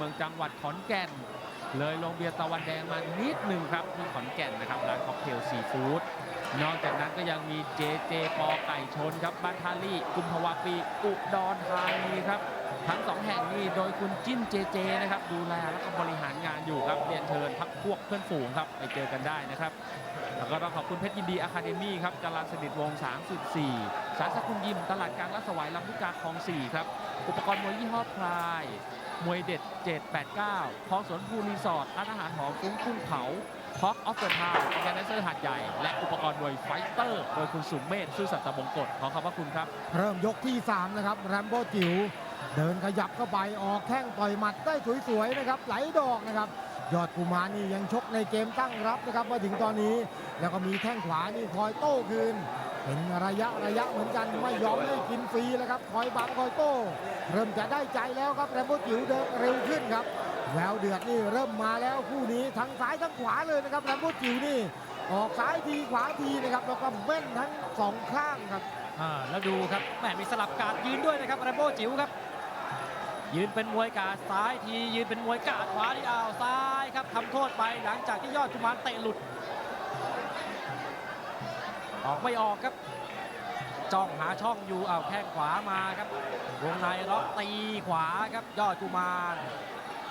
เมืองจังหวัดขอนแก่น เลยลงเบียร์ตะวันแดงมานิดหนึ่งครับที่ขอนแก่นนะครับร้านค็อกเทลซีฟู้ด นอกจากนั้นก็ยังมีเจเจปอไก่ชนครับบ้านทาลี่กุมภาวะปีอุดรธานีครับ ทั้งสองแห่งนี้โดยคุณจิ้นเจเจนะครับดูแลและบริหารงานอยู่ครับเรียนเชิญพักพวกเพื่อนฝูงครับไปเจอกันได้นะครับแล้วก็ต้องขอบคุณเพชรยินดีอะคาเดมี่ครับจรัญสนิทวง 34 สารสกุลยิม ตลาดกลางรัศวายลำลูกกาคลอง 4 ครับ อุปกรณ์มวยยี่ห้อพลาย มวยเด็ด 789คลองสวนภูรีสอร์ทร้านอาหารหอมฟุ้งกุ้งเผาพ็อกออฟเดอะทาวน์แกนเซอร์หาดใหญ่ และ รณ์มวยไฟเตอร์โดยคุณสุมเมธซื่อสัตย์บงกฎขอขอบพระคุณครับ เริ่มยกที่ 3 นะครับ แรมโบ้จิ๋วเดินขยับเข้าไปออกแข้งต่อยหมัดได้สวยๆนะครับ ไหลดอกนะครับ ยอดกุมารนี่ยังชกในเกมตั้งรับนะครับมาถึงตอนนี้แล้วก็มีแข้งขวานี่คอยโต้คืนเป็นระยะระยะเหมือนกันไม่ยอมให้กินฟรีแล้วครับคอยบังคอยโต้ เริ่มจะได้ใจแล้วครับแรมโบ้จิ๋วเดินเร็วขึ้นครับแววเดือดนี่เริ่มมาแล้วคู่นี้ทั้งซ้ายทั้งขวาเลยนะครับแรมโบ้จิ๋วนี่ ออกซ้ายทีขวาทีนะครับแล้วก็แม่นทั้งสองข้างครับอ่าแล้วดูครับแหมมีสลับการยืนด้วยนะครับแรมโบ้จิ๋วครับ ยืนเป็นมวยกาดซ้ายทียืนเป็นมวยกาดขวาที่อ้าวซ้ายครับทำโทษไปหลังจากที่ยอดกุมารเตะหลุด ออกไม่ออกครับจ้องหาช่องอยู่อ้าวแข้งขวามาครับวงในล็อกตีขวาครับยอดกุมาร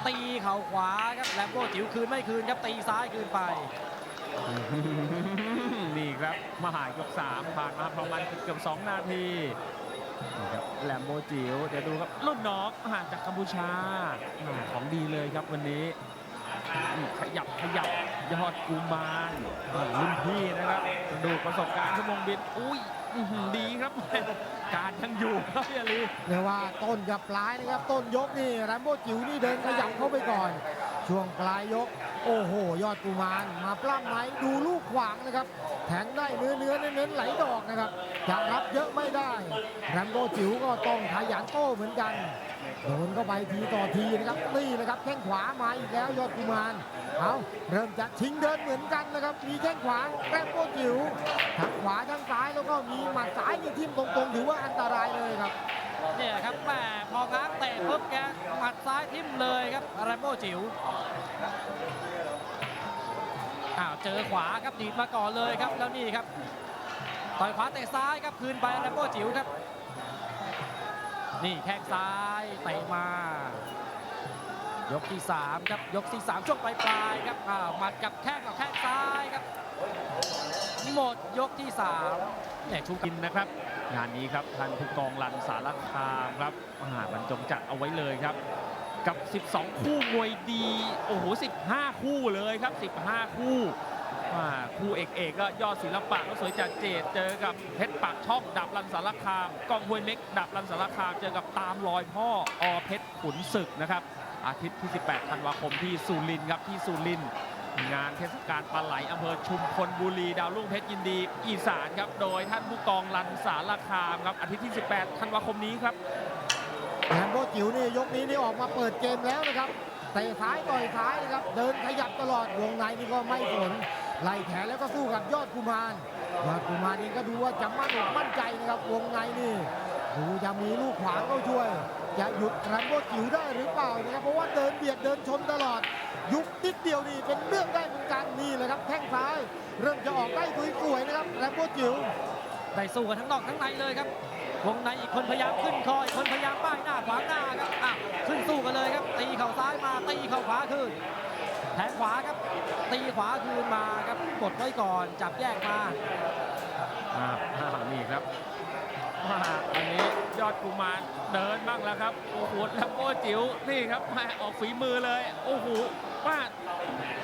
ตีเข่าขวาครับแรมโบ้จิ๋วคืนไม่คืนครับตีซ้ายคืนไป นี่ครับมหายก3ผ่านมาประมาณเกือบ2นาทีนี่ครับแลมโบจิ๋วเดี๋ยวดูครับรุ่นน้องห่างจากกัมพูชาของดีเลยครับวันนี้ ขยับขยับยอดกูมารรุ่นพี่นะครับดูประสบการณ์ชั่วโมงบินอุ้ย อื้อหือดีครับการยังอยู่ครับพี่อาลีเรียกว่าต้นกับปลายนะครับ ต้นยกนี่แรมโบ้จิ๋วนี่เดินขยับเข้าไปก่อน ช่วงปลายยก โอ้โห ยอดกุมารมาปล้ำไหมดูลูกขวางนะครับ แทงได้เนื้อเนื้อเน้นๆไหลดอกนะครับจะรับเยอะไม่ได้แรมโบ้จิ๋วก็ต้องขยันโต้เหมือนกัน โดนเข้าไปทีต่อทีนะครับนี่นะครับแข้งขวามาอีกแล้วยอดกุมารเอาเริ่มจะทิ้งเดินเหมือนกันนะครับมีแข้งขวาแรมโบ้จิ๋วทั้งขวาทั้งซ้ายแล้วก็มีหมัดซ้ายนี่ทิ่มตรงๆถือว่าอันตรายเลยครับเนี่ยครับแหมพอง้างเตะปุ๊บแกหมัดซ้ายทิ่มเลยครับแรมโบ้จิ๋วอ้าวเจอขวาครับดีดมาก่อนเลยครับแล้วนี่ครับต่อยขวาเตะซ้ายครับคืนไปแรมโบ้จิ๋วครับ นี่แข้งซ้ายเตะมา ยกที่ 3 ครับยกที่ 3 ช่วงปลายๆครับอ้าวหมัดกับแข้งกับแข้งซ้ายครับ หมดยกที่3เนี่ยชูกินนะครับ งานนี้ครับท่านผู้กองรันสารคามครับมหาบรรจงจัดเอาไว้เลยครับ กับ 12 คู่มวยดี โอ้โห 15 คู่เลยครับ 15 คู่ คู่เอกเอกก็ยอดศิลปะก็สวยจัดเจดเจอกับเพชรปากช่องดับรันสารคามกองห้วยเม็กดับรันสารคามเจอกับตามรอยพ่ออเพชรขุนศึกนะครับ อาทิตย์ที่ 18 ธันวาคมที่สุรินทร์ครับที่สุรินทร์งานเทศกาลปลาไหลอำเภอชุมพลบุรี ดาวรุ่งเพชรยินดี อีสานครับ โดยท่านผู้กองรันสารคามครับอาทิตย์ที่ 18 ธันวาคมนี้ครับแรมโบ้จิ๋วนี่ยกนี้นี่ออกมาเปิดเกมแล้วนะครับ เตะซ้ายต่อยซ้ายนะครับ เดินขยับตลอดวงในนี่ก็ไม่สนไล่แขนแล้วก็สู้กับยอดกุมารยอดกุมารนี่ก็ดูว่าจะมั่นอกมั่นใจนะครับวงในนี่ดูจะมีลูกขวางเข้าช่วย จะหยุดแรมโบจิ๋วได้หรือเปล่านะครับ เพราะว่าเดินเบียดเดินชนตลอด ยุบนิดเดียวนี่เป็นเรื่องได้เหมือนกันนี่แหละครับแข้งซ้าย เริ่มจะออกได้สวยๆนะครับแรมโบจิ๋ว ได้สู้กันทั้งนอกทั้งในเลยครับ วงในอีกคนพยายามขึ้นคออีกคนพยายามป้ายหน้าขวางหน้าครับอะขึ้นสู้กันเลยครับ ตีเข่าซ้ายมาตีเข่าขวาคืนแทงขวาครับ ตีขวาคืนมาครับกดไว้ก่อนจับแยกมาอ่าอ่านี่ครับมาอันนี้ยอดกุมารเดินบ้างแล้วครับโอ้โหแลมโบ้จิ๋วนี่ครับมาออกฝีมือเลย โอ้โหมา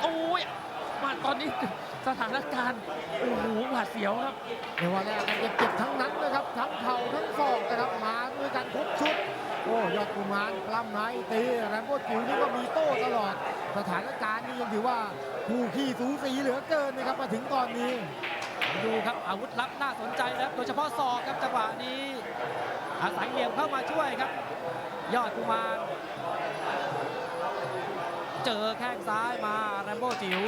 โอ้ยมาตอนนี้ สถานการณ์โอ้โหหวาดเสียวครับเรียกว่าแรกกันเจ็บๆทั้งนั้นนะครับทั้งเข่าทั้งศอกนะครับมาด้วยกันครบชุดโอ้ยอดกุมารปล้ำไหนตีแรมโบ้จิ๋วนี่ก็มีโต้ตลอด สถานการณ์นี่ยังถือว่าคู่ขี้สูสีเหลือเกินนะครับมาถึงตอนนี้ ดูครับอาวุธลับน่าสนใจนะครับโดยเฉพาะศอกครับจังหวะนี้ อาศัยเหลี่ยมเข้ามาช่วยครับ ยอดกุมาร เจอแข้งซ้ายมาแรมโบ้จิ๋ว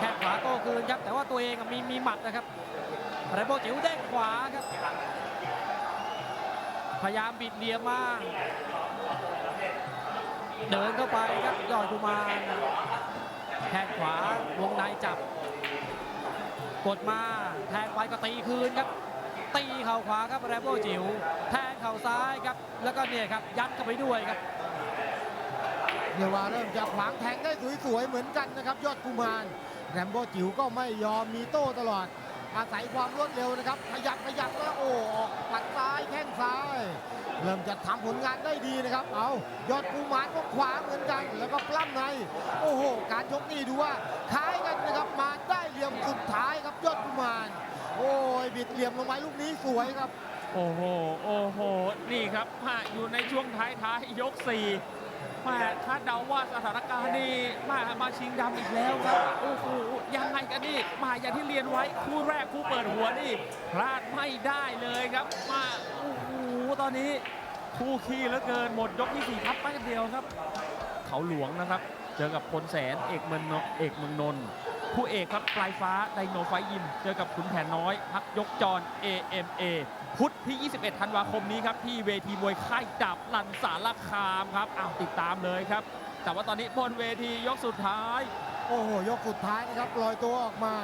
แข้งขวาโต้คืนครับ แต่ว่าตัวเองมีมีหมัดนะครับแรโบจิ๋วเด้งขวาครับ พยายามบิดเหลี่ยมมา เดินเข้าไปครับยอดกุมารแทงขวาวงในจับ กดมาแทงไปก็ตีคืนครับ ตีเข่าขวาครับแรมโบ้จิ๋วแทงเข่าซ้ายครับ แล้วก็เนี่ยครับยัดเข้าไปด้วยครับเรียกว่าเริ่มจะขวางแทงได้สวยๆเหมือนกันนะครับ ยอดกุมาร แรมโบ้จิ๋วก็ไม่ยอมมีโต้ตลอด อาศัยความรวดเร็วนะครับ ขยับขยับแล้วโอ้ออกปัดซ้ายแข้งซ้าย เริ่มจะทำผลงานได้ดีนะครับ เอายอดกุมารก็ขวาเหมือนกัน แล้วก็ปล้ำใน โอ้โห การยกนี่ดูว่าคล้ายกันนะครับ มาได้เหลี่ยมสุดท้ายครับยอดกุมารโอ้ยบิดเหลี่ยมลงไปลูกนี้สวยครับ โอ้โห โอ้โห นี่ครับมาอยู่ในช่วงท้ายท้ายยก4 มาคาดเดาว่าสถานการณ์นี้มามาชิงดำอีกแล้วครับโอ้โหยังไงกันนี่มาอย่างที่เรียนไว้คู่แรกคู่เปิดหัวนี่พลาดไม่ได้เลยครับ มาโอ้โหตอนนี้คู่ขี้เหลือเกินหมดยกที่สี่ครับแป๊บเดียวครับ เขาหลวงนะครับ เจอกับพลแสนเอกเมืองน์เอกเมืองนนท์ คู่เอกครับปลายฟ้าไดโนไฟยิม เจอกับขุนแผนน้อยพักยกจร AMA พุธที่ 21 ธันวาคมนี้ครับ ที่เวทีมวยค่ายดับลันสารคามครับอ้าวติดตามเลยครับ แต่ว่าตอนนี้บนเวทียกสุดท้าย โอ้โห ยกสุดท้ายนะครับลอยตัวออกมา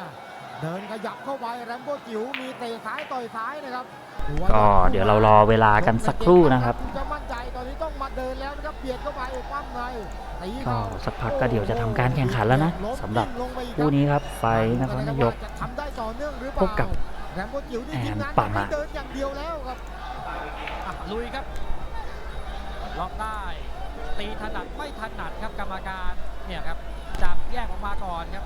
เดินขยับเข้าไปแรมโบ้จิ๋วมีเตะซ้ายต่อยซ้ายนะครับถือว่าก็เดี๋ยวเรารอเวลากันสักครู่นะครับ จะมั่นใจตอนนี้ต้องมาเดินแล้วนะครับเบียดเข้าไปปั้มในตีก็เข้าสักพักก็เดี๋ยวจะทำการแข่งขันแล้วนะสำหรับคู่นี้ครับไฟนครนายกจะทำได้ต่อเนื่องหรือเปพล่าบกับแรมโบ้จิ๋วนี่ทีมงานแอนปามาให้เดินอย่างเดียวแล้วครับอะลุยครับล็อกได้ตีถนัดไม่ถนัดครับกรรมการเนี่ยครับจับแยกออกมาก่อนครับ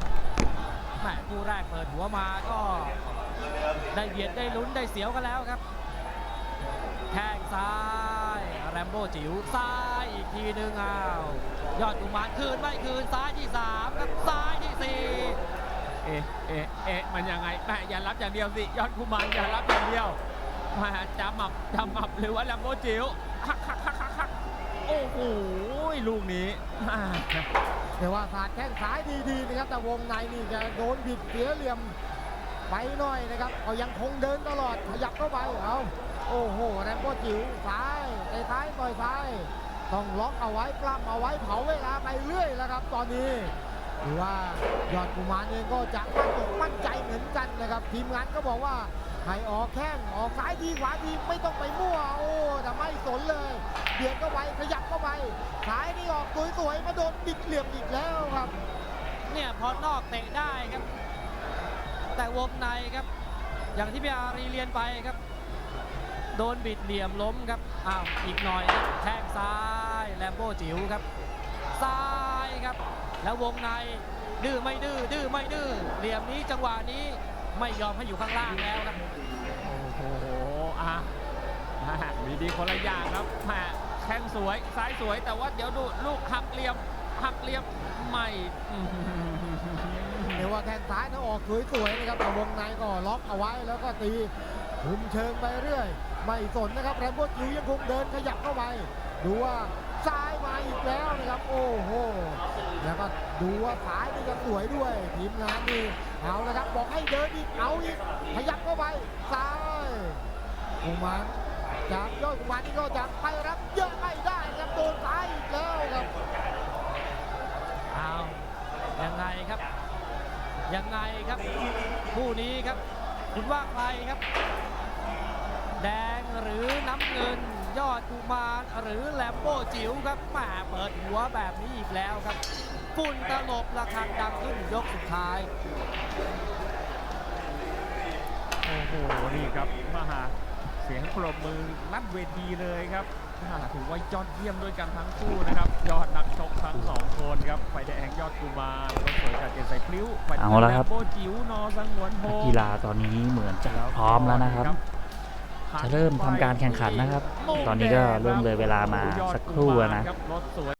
แหมคู่แรกเปิดหัวมาก็ได้เบียดได้ลุ้นได้เสียวกันแล้วครับแข้งซ้าย แรมโบ้จิ๋วซ้ายอีกทีหนึ่งอ้าว ยอดกุมารคืนไม่คืนซ้ายที่สามครับซ้ายที่สี่เอ๊ะเอ๊ะเอ๊ะมันยังไงแม่อย่ารับอย่างเดียวสิ ยอดคุมานอย่ารับอย่างเดียวมาจำหมับจำหมับหรือว่าแลมโบจิ๋วฮักฮักฮักฮักฮักโอ้โหลูกนี้ แต่ว่าสาดแข้งซ้ายดีๆนะครับแต่วงในนี่จะโดนบิดเสียเหลี่ยมไปหน่อยนะครับก็ยังคงเดินตลอดขยับเข้าไปเอาโอ้โหแรมโบ้จิ๋วซ้ายเตะซ้ายต่อยซ้ายต้องล็อกเอาไว้ปล้ำเอาไว้เผาเวลาไปเรื่อยแล้วครับ ตอนนี้หรือว่ายอดกุมารเองก็จะมั่นอกมั่นใจเหมือนกันนะครับ ทีมงานก็บอกว่าให้ออกแข้งออกซ้ายทีขวาทีไม่ต้องไปมั่วโอ้แต่ไม่สนเลย เบียดเข้าไปขยับเข้าไปซ้ายนี่ออกสวยๆมาโดนบิดเหลี่ยมอีกแล้วครับ เนี่ยพอนอกเตะได้ครับ แต่วงในครับ อย่างที่พี่อารีเรียนไปครับ โดนบิดเหลี่ยมล้มครับอ้าวอีกหน่อยครับแทงซ้ายแลมโบ้จิ๋วครับซ้ายครับ แล้ววงในดื้อไม่ดื้อดื้อไม่ดื้อเหลี่ยมนี้จังหวะนี้ไม่ยอมให้อยู่ข้างล่างแล้วครับโอ้โหอะแม่มีดีคนละอย่างครับแม่แข้งสวยซ้ายสวยแต่ว่าเดี๋ยวดูลูกหักเหลี่ยมหักเหลี่ยมไม่เรียกว่าแข้งซ้ายนะออกสวยๆนะครับแต่วงในก็ล็อกเอาไว้แล้วก็ตีคุมเชิงไปเรื่อย ไม่สนนะครับแรมโบ้จิวยังคงเดินขยับเข้าไปดูว่าซ้ายมาอีกแล้วนะครับ โอ้โหแล้วก็ดูว่าซ้ายนี่ก็สวยด้วย ทีมงานนี่เอาละครับบอกให้เดินอีกเอาอีกขยับเข้าไปซ้ายกุมา จากยอดกุมารนี่ก็จะไปรับเยอะไม่ได้ครับโดนซ้ายอีกแล้วครับเอายังไงครับ ยังไงครับคู่นี้ครับ คุณว่าใครครับ แดงหรือน้ำเงิน ยอดกุมารหรือแลมโบ้จิ๋วครับแหมาเปิดหัวแบบนี้อีกแล้วครับฝุ่นตลบระฆังดังขึ้นยกสุดท้ายโอ้โหนี่ครับมาหาเสียงปรบมือลั่นเวทีเลยครับอ่าถือว่ายอดเยี่ยมด้วยกันทั้งคู่นะครับ ยอดนักชกทั้งสองคนครับไฟแดงยอดกุมารรถสวยจากเจนไซพลิ้วไฟแดงเอาละครับแมโบจิ๋วนอสังหวนโฮนักกีฬาตอนนี้เหมือนจะพร้อมแล้วนะครับจะเริ่มทำการแข่งขันนะครับ ตอนนี้ก็เริ่มเลยเวลามาสักครู่แล้วนะรถสวย